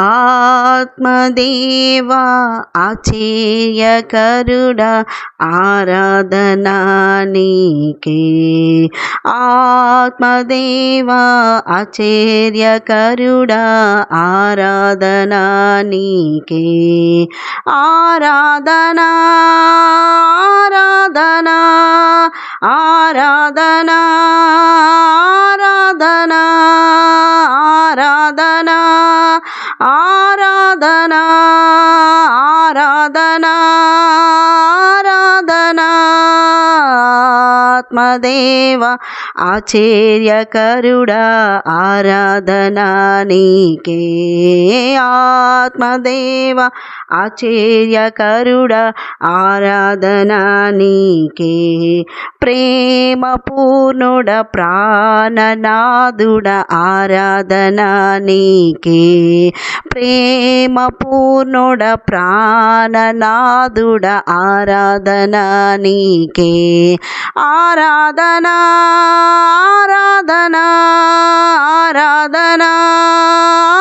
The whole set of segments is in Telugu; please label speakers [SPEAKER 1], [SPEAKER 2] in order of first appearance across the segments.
[SPEAKER 1] ఆత్మదేవా ఆచేయకరుడా ఆరాధనా నీకే. ఆత్మదేవా ఆశ్చర్యకరుడా ఆరాధనా నీకే. ఆరాధనా ఆరాధనా ఆరాధనా ఆరాధనా ఆరాధనా. ఆరాధనా ఆరాధనా ఆరాధనా. ఆత్మదేవ ఆశ్చర్యకరుడా ఆరాధనా నీకే. ఆత్మదేవ ఆశ్చర్యకరుడా ఆరాధనా నీకే. ప్రేమ పూర్ణుడ ప్రాణనాదుడ ఆరాధన నీకే. ప్రేమ పూర్ణుడ ప్రాణనాదుడ ఆరాధన నీకే. ఆరాధన ఆరాధన ఆరాధన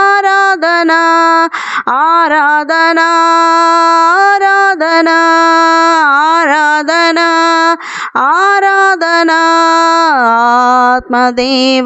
[SPEAKER 1] ఆరాధన ఆరాధన ఆరాధన ఆరాధన ఆరాధనా ఆరాధనా ఆత్మదేవ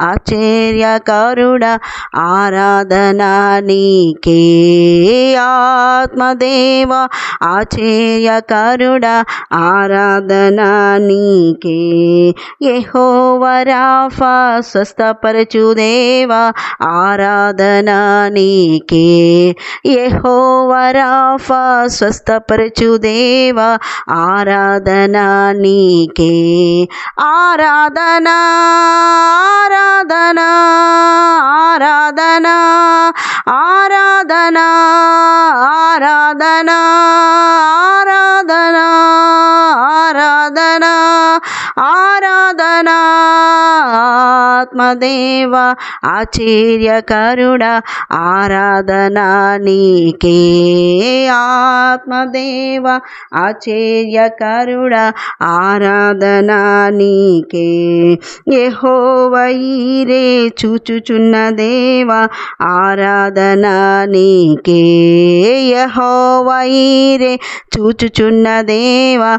[SPEAKER 1] ఆశ్చర్యకరుడ ఆరాధనా నీకే. ఆత్మదేవ ఆశ్చర్యకరుడ ఆరాధనా నీకే. యహోవరాఫా స్వస్థపరచుదేవా ఆరాధనా నీకే. యహోవరాఫా స్వస్థపరచుదేవా ఆరాధనా నీకే. నీకే ఆరాధనా ఆరాధనా ఆరాధనా ఆరాధనా ఆరాధనా ఆరాధనా. ఆరాధనా ఆరాధనా ఆత్మదేవ ఆశ్చర్యకరుడ ఆరాధనా నీకే. ఆత్మదేవ ఆశ్చర్యకరుడ ఆరాధనా నీకే. యహోవైరే చూచుచున్న దేవ ఆరాధనా నీకే. యహోవైరే చూచుచున్న దేవ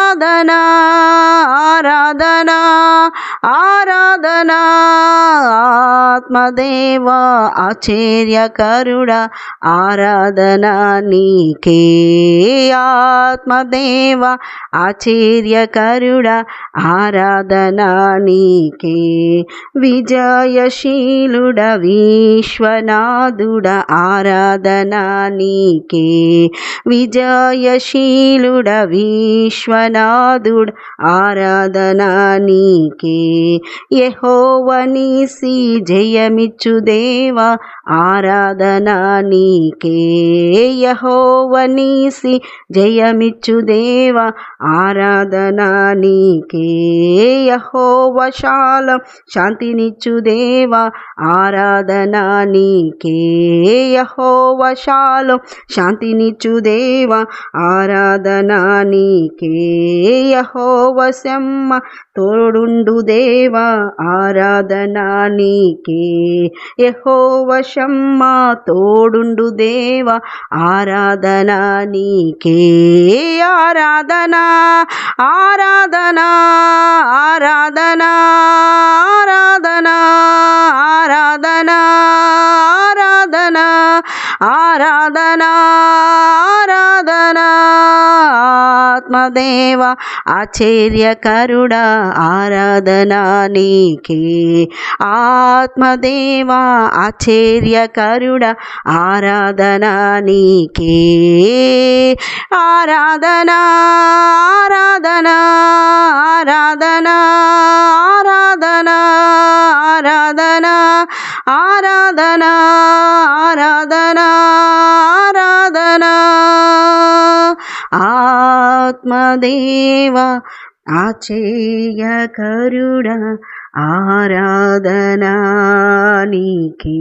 [SPEAKER 1] ఆరాధనా ఆరాధనా ఆరాధనా. ఆత్మదేవ ఆశ్చర్యకరుడ ఆరాధనా నీకే. ఆత్మదేవ ఆశ్చర్యకరుడ ఆరాధనా నీకే. విజయశీలుడ విశ్వనాథుడ ఆరాధనా నీకే. విజయశీలుడ విశ్వనాథ విశ్వనాథుడ ఆరాధన నీకే. యహోవనీసి జయమిచ్చు దేవా ఆరాధన నీకే. యహోవనీసి జయమిచ్చు దేవా ఆరాధన నీకే. యహోవశాల శాంతినిచ్చు దేవా ఆరాధనా నీకే. యహోవశాల శాంతినిచ్చు దేవా ఆరాధనా నీకే. యహోవశమ్మ తోడుండు దేవా ఆరాధనా నీకే. యహోవశమ్మ తోడుండు దేవా ఆరాధనా నీకే. ఆరాధనా ఆరాధనా ఆరాధనా ఆరాధనా. ఆరాధనా ఆత్మదేవ ఆశ్చర్యకరుడా ఆరాధనా నీకే. ఆత్మదేవ ఆశ్చర్యకరుడా ఆరాధనా నీకే. ఆరాధనా ఆరాధనా ఆరాధనా ఆరాధనా ఆరాధనా ఆరాధనా ఆరాధనా. ఆత్మదేవా ఆచేయ ఆచేయకరుడ ఆరాధనా నీకే.